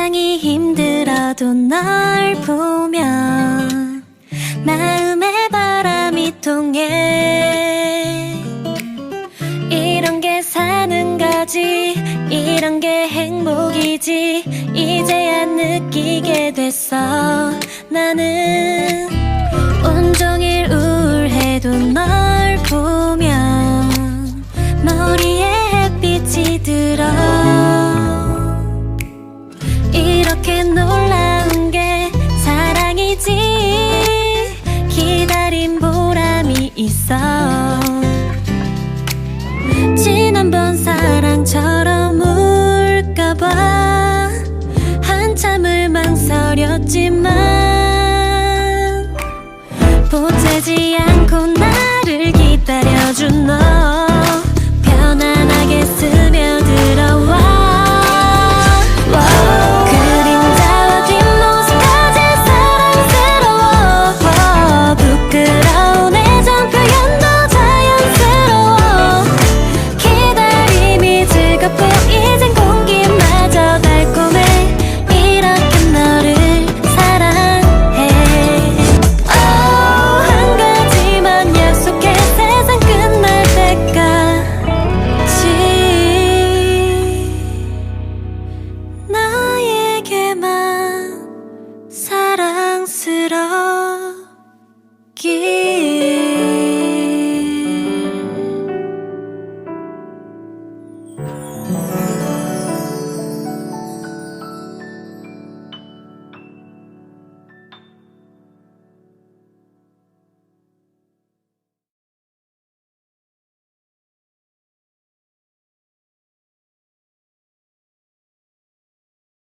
세상이 힘들어도 널 보면 마음에 바람이 통해 이런 게 사는 거지 이런 게 행복이지 이제야 느끼게 됐어. 나는 온종일 우울해도 널 보면 머리에 햇빛이 들어 있어. 지난번 사랑처럼 울까봐 한참을 망설였지만 嗯。